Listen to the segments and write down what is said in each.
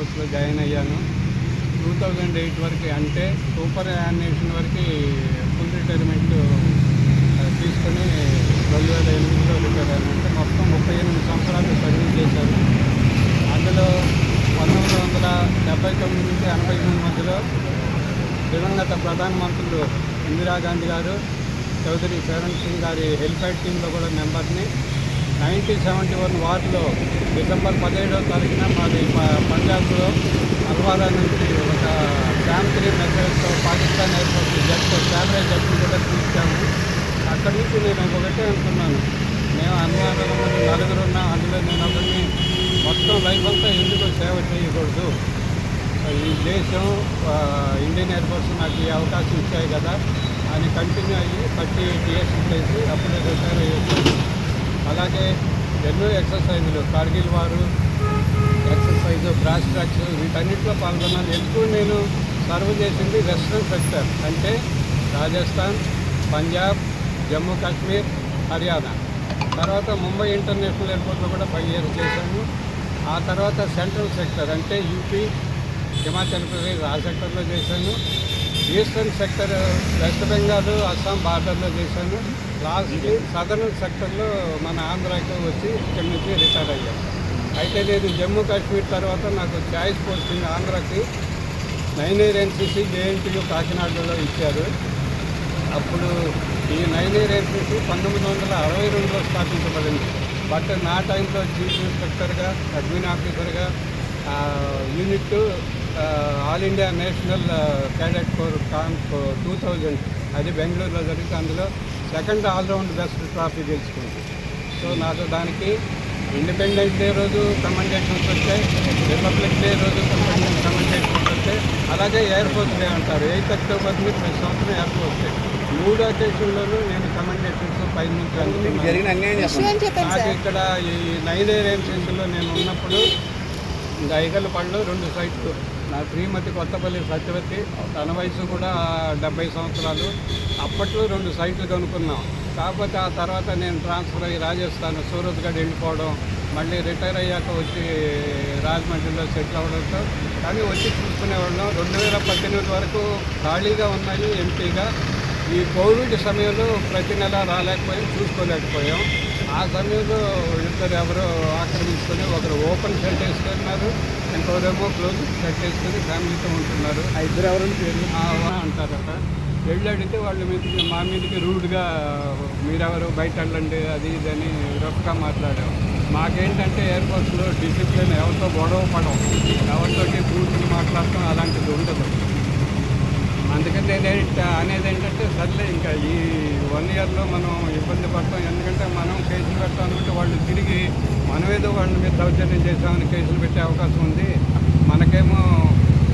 ఫోర్స్లో join అయ్యాను. Two thousand eight వరకు అంటే సూపర్ యానిమేషన్ వరకు ఫుల్ రిటైర్మెంట్ తీసుకొని రెండు వేల ఎనిమిదిలో రిటైర్ అయ్యాను. అంటే మొత్తం ముప్పై ఎనిమిది సంవత్సరాలు సర్వీస్ చేశాను. అందులో పంతొమ్మిది వందల డెబ్బై తొమ్మిది నుంచి ఎనభై ఎనిమిది మధ్యలో దివంగత ప్రధానమంత్రులు ఇందిరాగాంధీ గారు చౌదరి చరణ్ సింగ్ గారి హెల్ప్లైన్ టీంలో కూడా మెంబర్ని నైన్టీన్ సెవెంటీ వన్ వార్లో డిసెంబర్ పదిహేడవ తారీఖున మాది పంజాబ్లో అల్వారా నుంచి ఒక శాంతిని మెసేజ్తో పాకిస్తాన్ ఎయిర్పోర్ట్ జట్టు శాలరీ జట్టు కూడా తీసుకాము అక్కడి నుంచి నేను ఒకటే అనుకున్నాను మేము అన్నదానం నలుగురు ఉన్నా అందులో నేను ఒకరిని మొత్తం లైఫ్ అంతా ఎందుకు సేవ చేయకూడదు? ఈ దేశం ఇండియన్ ఎయిర్పోర్ట్స్ నాకు ఈ అవకాశం ఇచ్చాయి కదా అని కంటిన్యూ అయ్యి థర్టీ ఎయిట్ ఇయర్స్ చేసి అప్పుడే రిటైర్ అయ్యేసాను. అలాగే ఎన్నో ఎక్సర్సైజులు కార్గిల్ వారు ఎక్సర్సైజ్ బ్రాస్ ట్రాక్స్ వీటన్నిటిలో పాల్గొన్నాను ఎక్కువ నేను సర్వ్ చేసింది వెస్ట్రన్ సెక్టర్ అంటే రాజస్థాన్ పంజాబ్ జమ్మూ కాశ్మీర్ హర్యానా తర్వాత ముంబై ఇంటర్నేషనల్ ఎయిర్పోర్ట్లో కూడా ఫైవ్ ఇయర్స్ చేశాను. ఆ తర్వాత సెంట్రల్ సెక్టర్ అంటే యూపీ హిమాచల్ ప్రదేశ్ ఆ సెక్టర్లో చేశాను. ఈస్టర్న్ సెక్టర్ వెస్ట్ బెంగాల్ అస్సాం బార్డర్లో చేశాను. లాస్ట్కి సదర్న్ సెక్టర్లో మన ఆంధ్రాకి వచ్చి ఇక్కడి నుంచి రిటైర్ అయ్యాను అయితే నేను జమ్మూ కాశ్మీర్ తర్వాత నాకు చాయిస్ పోస్టింగ్ ఆంధ్రాకి నైన్ ఎయిర్ ఎన్సీసీ జేఎన్టీయూ కాకినాడలో ఇచ్చారు. అప్పుడు ఈ నైన్ ఎయిర్ ఎన్సీసీ పంతొమ్మిది వందల అరవై రెండులో స్థాపించబడింది. బట్ నా టైంలో చీఫ్ ఇన్స్పెక్టర్గా అడ్మిన్ ఆఫీసర్గా unit all India national cadet corps con two thousand అది బెంగళూరులో జరిగితే అందులో second all round best trophy గెలుచుకుంది. సో నాకు దానికి ఇండిపెండెన్స్ డే రోజు కమెండేషన్స్ వచ్చాయి రిపబ్లిక్ డే రోజు కమెండేషన్స్ వచ్చాయి. అలాగే ఎయిర్ ఫోర్స్ డే అంటారు. ఎయిత్ అక్టోబర్ని ప్రతి సంవత్సరం ఎయిర్ ఫోర్స్ డే మూడు అకేషన్లోనూ నేను కమెండేషన్స్ పై నుంచి నాకు సార్. ఇక్కడ ఈ నైన్ ఏరియన్సీస్లో నేను ఉన్నప్పుడు ఇంకా ఐగలపాడులో రెండు సైట్లు నా శ్రీమతి కొత్తపల్లి సత్యవతి. తన వయసు కూడా డెబ్బై సంవత్సరాలు. అప్పట్లో రెండు సైట్లు కనుక్కున్నాం. కాకపోతే ఆ తర్వాత నేను ట్రాన్స్ఫర్ అయ్యి రాజస్థాన్ సూరత్గఢ్ వెళ్ళిపోవడం మళ్ళీ రిటైర్ అయ్యాక వచ్చి రాజమండ్రిలో సెటిల్ అవ్వడంతో కానీ వచ్చి చూసుకునేవాళ్ళం. రెండు వేల పద్దెనిమిది వరకు ఖాళీగా ఉన్నాయి ఎంపీగా. ఈ కోవిడ్ సమయంలో ప్రతి నెల రాలేకపోయాం చూసుకోలేకపోయాం. ఆ సమయంలో ఇద్దరు ఎవరో ఆక్రమించుకొని ఒకరు ఓపెన్ షెడ్ వేసుకున్నారు ఇంకొకరేమో క్లోజ్ షెడ్ వేసుకొని ఫ్యామిలీతో ఉంటున్నారు. ఆ ఇద్దరు ఎవరైనా ఆ వా అంటారట. వెళ్ళి అడిగితే వాళ్ళ మీదకి మా మీదకి రూడ్గా మీరెవరు బయట వెళ్ళండి అది ఇది అని రఫ్గా మాట్లాడాం మాకేంటంటే ఎయిర్పోర్ట్స్లో డిసిప్లిన్ ఎవరితో గొడవ పడం ఎవరితోటి కూర్చుని మాట్లాడటం అలాంటిది ఉండదు. అందుకని అనేది ఏంటంటే సర్లే ఇంకా ఈ వన్ ఇయర్లో మనం ఇబ్బంది పడతాం. ఎందుకంటే మనం కేసులు పెట్టాం అనుకుంటే వాళ్ళు తిరిగి మనమేదో వాళ్ళ మీద దౌర్జన్యం చేసామని కేసులు పెట్టే అవకాశం ఉంది. మనకేమో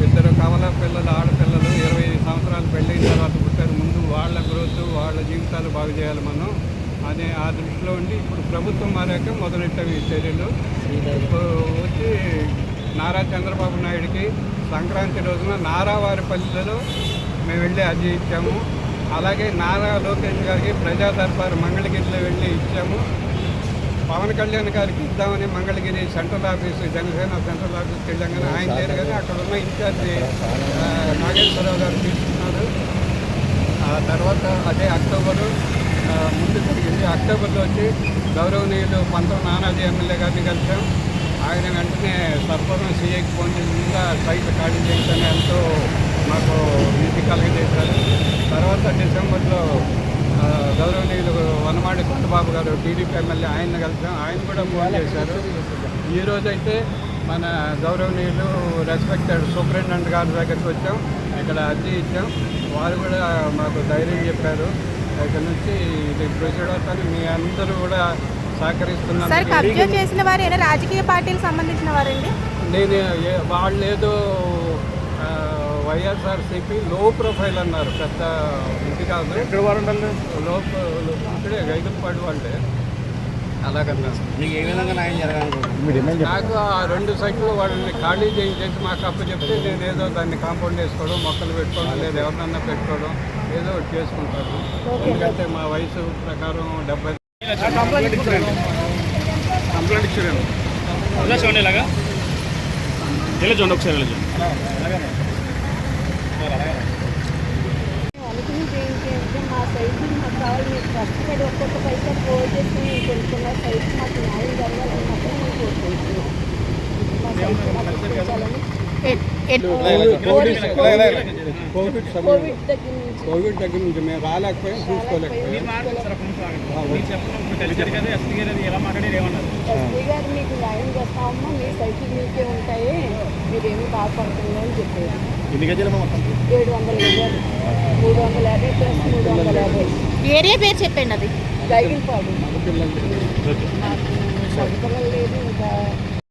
ఇద్దరు కవల పిల్లలు ఆడపిల్లలు ఇరవై సంవత్సరాలు పెళ్ళైన తర్వాత పుట్టారు. ముందు వాళ్ళ గ్రోత్ వాళ్ళ జీవితాలు బాగు చేయాలి మనం అనే ఆ దృష్టిలో ఉండి ఇప్పుడు ప్రభుత్వం మారాక మొదలెట్టవి చర్యలు. ఇప్పుడు వచ్చి నారా చంద్రబాబు నాయుడికి సంక్రాంతి రోజున నారావారిపల్లిలో మేము వెళ్ళి అర్జీ ఇచ్చాము. అలాగే నారా లోకేష్ గారికి ప్రజా దర్బార్ మంగళగిరిలో వెళ్ళి ఇచ్చాము. పవన్ కళ్యాణ్ గారికి ఇద్దామని Mangalagiri central office Janasena central ఆఫీస్కి వెళ్ళాం కానీ ఆయన లేరు కానీ అక్కడ ఉన్న ఇన్ఛార్జి నాగేశ్వరరావు గారు తీసుకున్నారు. ఆ తర్వాత అదే అక్టోబరు ముందు జరిగింది. అక్టోబర్లో వచ్చి గౌరవనీయులు పంతం నానాజీ ఎమ్మెల్యే గారిని కలిసాం. ఆయన వెంటనే సర్పవరం సీఐకి ఫోన్ చేసి ముందుగా సైట్ ఖాళీ చేయించని ఎంతో మాకు నీతి కలగజేశారు తర్వాత డిసెంబర్లో గౌరవనీయులు వనమాడి కొండబాబు గారు టీడీపీ ఎమ్మెల్యే ఆయన కలిసాం. ఆయన కూడా ఫోన్ చేశారు. ఈ రోజైతే మన గౌరవనీయులు రెస్పెక్టెడ్ సూపరింటెండెంట్ గారి దగ్గరికి వచ్చాం. ఇక్కడ అర్జీ ఇచ్చాం. వారు కూడా మాకు ధైర్యం చెప్పారు. ఇక్కడ నుంచి ఇది ప్రొసీడ్ అవుతాను మీ అందరూ కూడా సహకరిస్తున్నారు చేసిన వారు రాజకీయ పార్టీలకు సంబంధించిన వారండి? నేను వాళ్ళు ఏదో వైఎస్ఆర్సీపీ లో ప్రొఫైల్ అన్నారు పెద్ద ఇది కాదు. ఎక్కడ వారు ఉండాలి? లో ఇక్కడే గైదులపాడు వాళ్ళే అలాగన్నారు మీకు ఏ విధంగా న్యాయం జరగాలనుకుంటున్నారు? నాకు ఆ రెండు సైట్లు వాళ్ళని ఖాళీ చేయించేసి మాకు అప్పు చెప్తే నేను ఏదో దాన్ని కాంపౌండ్ వేసుకోవడం మొక్కలు పెట్టుకోవడం లేదా ఎవరినన్నా పెట్టుకోవడం ఏదో ఒకటి చేసుకుంటాను ఎందుకంటే మా వయసు ప్రకారం డెబ్బై కంప్లైంట్ ఇచ్చారండి. కంప్లైంట్ ఇచ్చారండి. ఇలా చూడండి ఇలాగా. వెళ్ళొచ్చు ఒకసారి వెళ్ళొచ్చు అనుకునేది ఏంటి అంటే మా సైట్ మాకు కావాలి మీరు కష్టపడి ఒక్కొక్క పైసా పోల్ చేసి మేము కొనుక్కున్న సైట్ మాకు న్యాయం జరగాలన్నప్పుడు మేము కోరుకుంటున్నాం మా సైట్ మాకు ఇప్పించాలని కోవిడ్ దగ్గర నుంచి కోవిడ్ దగ్గర నుంచి మేము రాలేకపోయాం చూసుకోలేకపోయాం ఎస్పీ గారు మీకు న్యాయం చేస్తామమ్మా మీ సైకిల్ మీకే ఉంటాయి మీరేమీ బాధపడుతుంది అని చెప్పారు ఏడు వందల గజాలు మూడు వందల యాభై ప్లస్ మూడు వందల యాభై ఏరియా పేరు చెప్పండి అది. గైగిల్